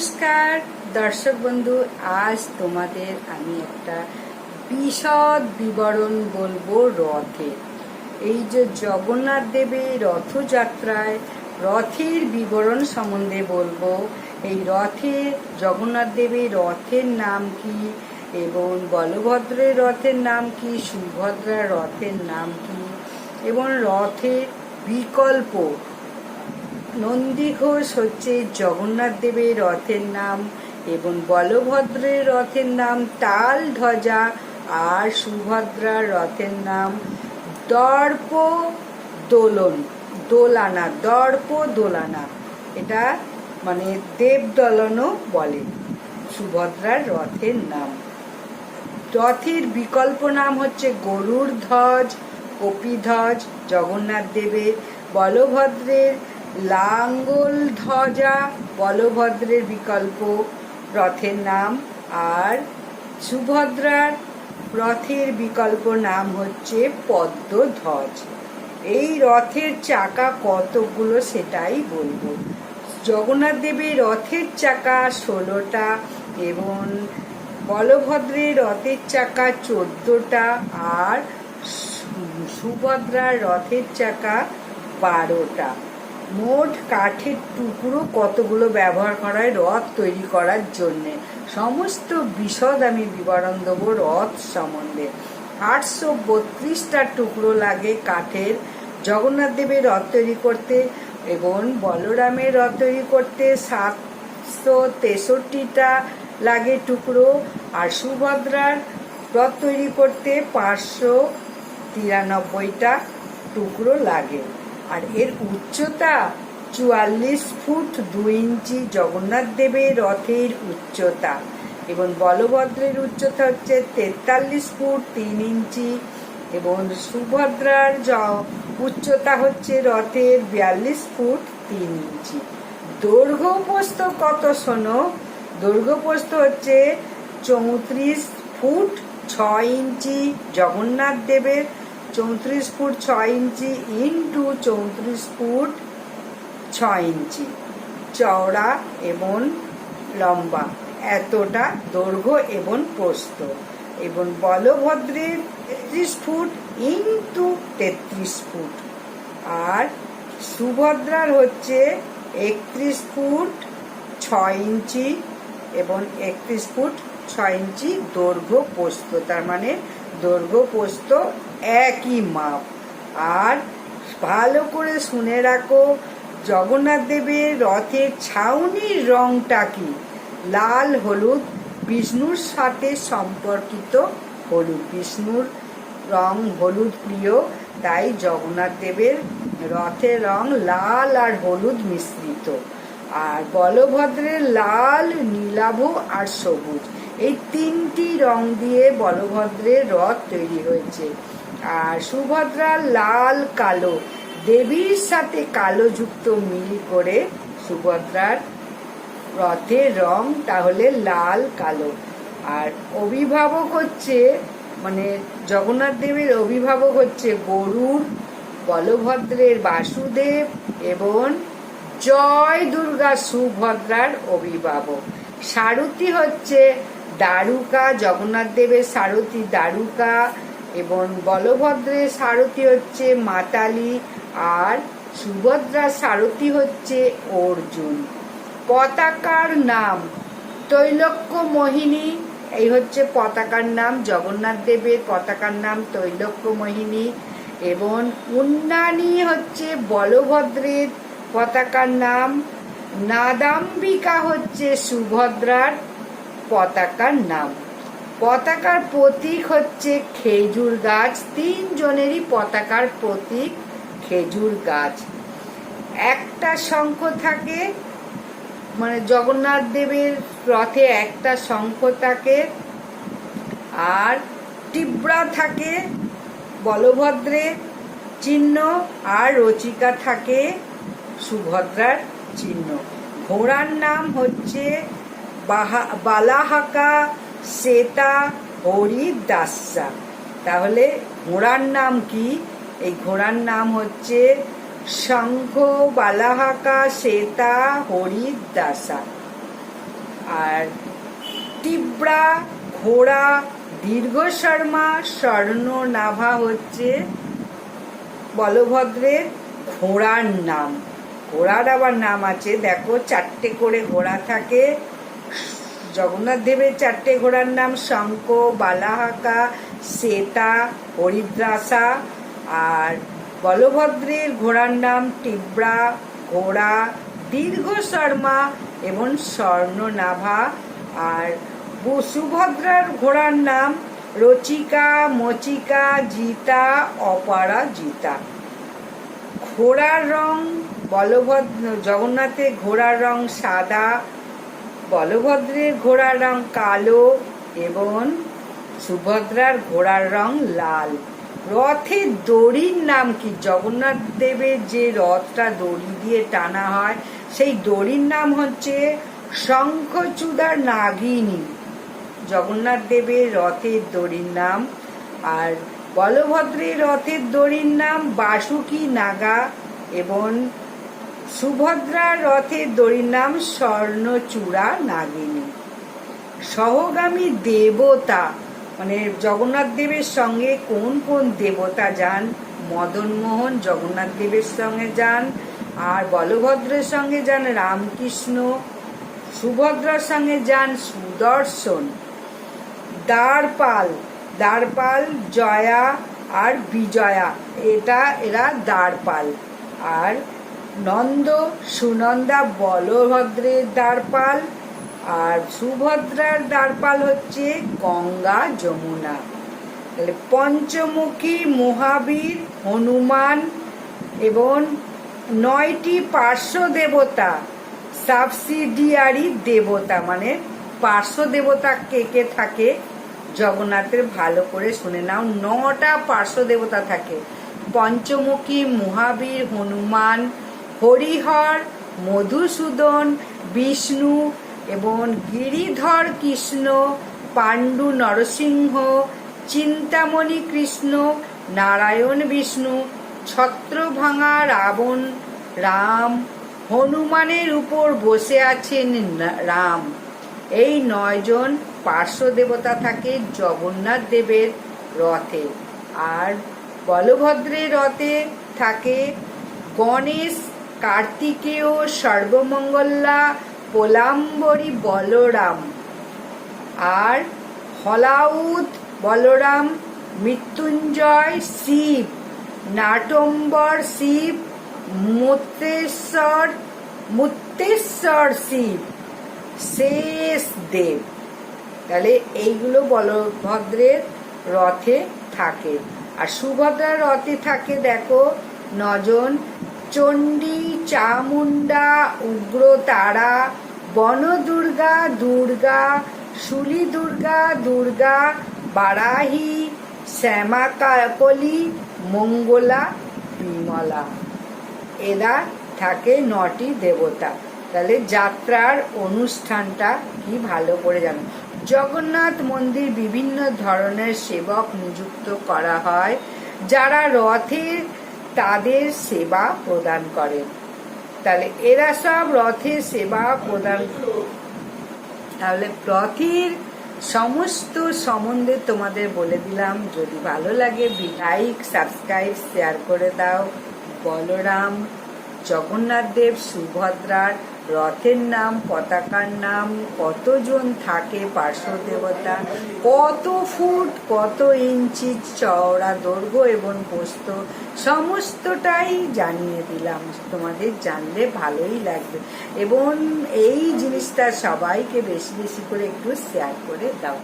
নমস্কার, দর্শক বন্ধু, আজ তোমাদের আমি একটা বিশদ বিবরণ বলব রথের এই যে জগন্নাথ দেবের রথযাত্রায় রথের বিবরণ সম্বন্ধে বলব, এই রথে জগন্নাথ দেবের রথের নাম কি এবং বলভদ্রের রথের নাম কি, সুভদ্রার রথের নাম কি এবং রথের বিকল্প নন্দী ঘোষ হচ্ছে জগন্নাথ দেবের রথের নাম এবং বলভদ্রের রথের নাম তাল ধ্বজা আর সুভদ্রার রথের নাম দর্প দোলন, দোলানা, দর্প দোলানা। এটা মানে দেবদলনও বলে সুভদ্রার রথের নাম। রথের বিকল্প নাম হচ্ছে গরুর ধ্বজ কপিধ্বজ জগন্নাথ দেবের, বলভদ্রের লাঙ্গল ধ্বজা বলভদ্রের বিকল্প রথের নাম আর সুভদ্রার রথের বিকল্প নাম হচ্ছে পদ্মধ্বজ। এই রথের চাকা কতগুলো সেটাই বলব। জগন্নাথ দেবের রথের চাকা ষোলোটা এবং বলভদ্রের রথের চাকা চোদ্দটা আর সুভদ্রার রথের চাকা বারোটা। মোট কাঠের টুকরো কতগুলো ব্যবহার করা হয় রথ তৈরি করার জন্যে? সমস্ত বিশদ আমি বিবরণ দেবো রথ সম্বন্ধে। আটশো বত্রিশটা টুকরো লাগে কাঠের। জগন্নাথ দেবের রথ তৈরি করতে এবং বলরামের রথ তৈরি করতে সাতশো তেষট্টিটা লাগে টুকরো। আর সুভদ্রার রথ তৈরি করতে পাঁচশো তিরানব্বইটা টুকরো লাগে। আর এর উচ্চতা চুয়াল্লিশ ফুট দু ইঞ্চি জগন্নাথ দেবের রথের উচ্চতা এবং বলভদ্রের উচ্চতা হচ্ছে তেতাল্লিশ ফুট তিন ইঞ্চি এবং সুভদ্রার উচ্চতা হচ্ছে রথের বিয়াল্লিশ ফুট তিন ইঞ্চি। দৈর্ঘ্য পোস্ত কত শোনো? দৈর্ঘ্য পোস্ত হচ্ছে চৌত্রিশ ফুট ছয় ইঞ্চি জগন্নাথ দেবের চৌত্রিশ ফুট ছয় ইঞ্চি ইন্টু চৌত্রিশ ফুট ছয় ইঞ্চি। চওড়া এবং লম্বা। এতটা দৈর্ঘ্য এবং প্রস্থ। এবং বলভদ্রের তেত্রিশ ফুট ইন্টু তেত্রিশ ফুট। আর সুভদ্রার হচ্ছে একত্রিশ ফুট ছয় ইঞ্চি এবং একত্রিশ ফুট ছয় ইঞ্চি দৈর্ঘ্য পোস্ত তার মানে দৈর্ঘ্য পোস্ত একই মাপ। আর ভালো করে শুনে রাখো, জগন্নাথ দেবের রথের ছাউনির রংটা কি? লাল, হলুদ, বিষ্ণুর সাথে সম্পর্কিত হলুদ বিষ্ণুর রং হলুদ প্রিয়, তাই জগন্নাথ দেবের রথের রং লাল আর হলুদ মিশ্রিত। আর বলভদ্রের লাল, নীলাভ আর সবুজ। এই তিনটি রং দিয়ে বলভদ্রের রথ তৈরি হয়েছে। আর সুভদ্রা লাল, কালো। দেবীর সাথে কালো যুক্ত মিল করে সুভদ্রার রথের রং তাহলে লাল, কালো। আর অভিভাবক হচ্ছে মানে জগন্নাথ দেবের অভিভাবক হচ্ছে গরুর, বলভদ্রের বাসুদেব এবং জয় দুর্গা সুভদ্রার অভিভাবক। সারথি হচ্ছে দারুকা, জগন্নাথ দেবের সারথি দারুকা এবং বলভদ্রের সারথি হচ্ছে মাতালি আর সুভদ্রার সারথি হচ্ছে অর্জুন। পতাকার নাম তৈলক্য মোহিনী, এই হচ্ছে পতাকার নাম জগন্নাথ দেবের পতাকার নাম তৈলক্য মোহিনী এবং উন্নানি হচ্ছে বলভদ্রের পতাকার নাম নাদাম্বিকা হচ্ছে সুভদ্রার পতাকার নাম। পতাকার প্রতীক হচ্ছে খেজুর গাছ। তিনজনেরই পতাকার প্রতীক খেজুর গাছ। একটা শঙ্খ থাকে মানে জগন্নাথ দেবের রথে একটা শঙ্খ থাকে। আর টিব্রা থাকে, বলভদ্রের চিহ্ন। আর রচিকা থাকে, সুভদ্রার চিহ্ন। ঘোড়ার নাম হচ্ছে বাহা, বালাহাকা শ্বেতা হরিদাসা তাহলে ঘোড়ার নাম কি? এই ঘোড়ার নাম হচ্ছে শঙ্খ বালাহাকা শ্বেতা হরিদাসা আর টিব্রা ঘোড়া দীর্ঘ শর্মা স্বর্ণ নাভা হচ্ছে বলভদ্রের ঘোড়ার নাম। ঘোড়ার আবার নাম আছে, দেখো, চারটে করে ঘোড়া থাকে। জগন্নাথ দেবের চারটে ঘোড়ার নাম শঙ্খ, বালাহাকা, শ্বেতা, হরিদ্রাসা। আর বলভদ্রের ঘোড়ার নাম টিব্রা, ঘোড়া, দীর্ঘ শর্মা এবং স্বর্ণনাভা। আর সুভদ্রার ঘোড়ার নাম রচিকা, মচিকা, জিতা অপারা জিতা ঘোড়ার রং বলভদ্র, জগন্নাথের ঘোড়ার রং সাদা বলভদ্রের ঘোড়ার রং কালো এবং সুভদ্রার ঘোড়ার রং লাল। রথের দড়ির নাম কি? জগন্নাথ দেবের যে রথটা দড়ি দিয়ে টানা হয়, সেই দড়ির নাম হচ্ছে শঙ্খচূড়ার নাগিনী। জগন্নাথ দেবের রথের দড়ির নাম আর বলভদ্রের রথের দড়ির নাম বাসুকি নাগা এবং সুভদ্রার রথের দড়ির নাম স্বর্ণচূড়া নাগিনী। সহগামী দেবতা মানে জগন্নাথ দেবের সঙ্গে কোন কোন দেবতা যান? মদনমোহন জগন্নাথ দেবের সঙ্গে যান, আর বলভদ্রের সঙ্গে যান রামকৃষ্ণ, সুভদ্রার সঙ্গে যান সুদর্শন। দ্বারপাল দ্বারপাল, জয়া আর বিজয়া, এটা এরা দ্বারপাল। আর নন্দ সুনন্দা বলভদ্রের দ্বারপাল আর সুভদ্রার দ্বারপাল হচ্ছে গঙ্গা যমুনা। তাহলে পঞ্চমুখী মহাবীর, হনুমান এবং নয়টি পার্শ্ব দেবতা সাবসিডিয়ারি দেবতা মানে পার্শ্ব দেবতা কে কে থাকে জগন্নাথের ভালো করে শুনে নাও, নটা পার্শ্ব দেবতা থাকে। পঞ্চমুখী মহাবীর, হনুমান হরিহর, মধুসূদন, বিষ্ণু এবং গিরিধর কৃষ্ণ, পাণ্ডু নরসিংহ, চিন্তামণি কৃষ্ণ, নারায়ণ বিষ্ণু, ছত্রভাঙা রাবণ, রাম, হনুমানের উপর বসে আছেন রাম। এই নয়জন পার্শ্ব দেবতা থাকে জগন্নাথ দেবের রথে। আর বলভদ্রের রথে থাকে গণেশ কার্তিকেয় সর্বমঙ্গলা পোলাম্বরী বলরাম। আর হলাউদ বলরাম, মৃত্যুঞ্জয় শিব, নাটম্বর শিব মুত্তেশ্বর মুত্তেশ্বর শিব, শেষ দেব। তাহলে এইগুলো বলভদ্রের রথে থাকে। আর সুভদ্রার রথে থাকে দেখো, নজন চণ্ডী চামুন্ডা উগ্র তারা বনদুর্গা, দুর্গা শুলি দুর্গা দুর্গা বারাহি শ্যামা কাকলি মঙ্গলা, বিমলা। এরা থাকে নটি দেবতা। তাহলে যাত্রার অনুষ্ঠানটা কি ভালো করে জানো? জগন্নাথ মন্দির বিভিন্ন ধরনের সেবক নিযুক্ত করা হয়। যারা রথে তাদের সেবা প্রদান করেন। তাহলে এরা সব রথের সেবা প্রদান তাহলে রথের সমস্ত সম্বন্ধে তোমাদের বলে দিলাম। যদি ভালো লাগে লাইক সাবস্ক্রাইব শেয়ার করে দাও। বলরাম, জগন্নাথ দেব, সুভদ্রার রথের নাম, পতাকার নাম, কতজন থাকে পার্শ্ব দেবতা কত ফুট, কত ইঞ্চি চওড়া দৈর্ঘ্য এবং পোস্ত সমস্তটাই জানিয়ে দিলাম। তোমাদের জানলে ভালোই লাগবে। এবং এই জিনিসটা সবাইকে বেশি বেশি করে একটু শেয়ার করে দাও।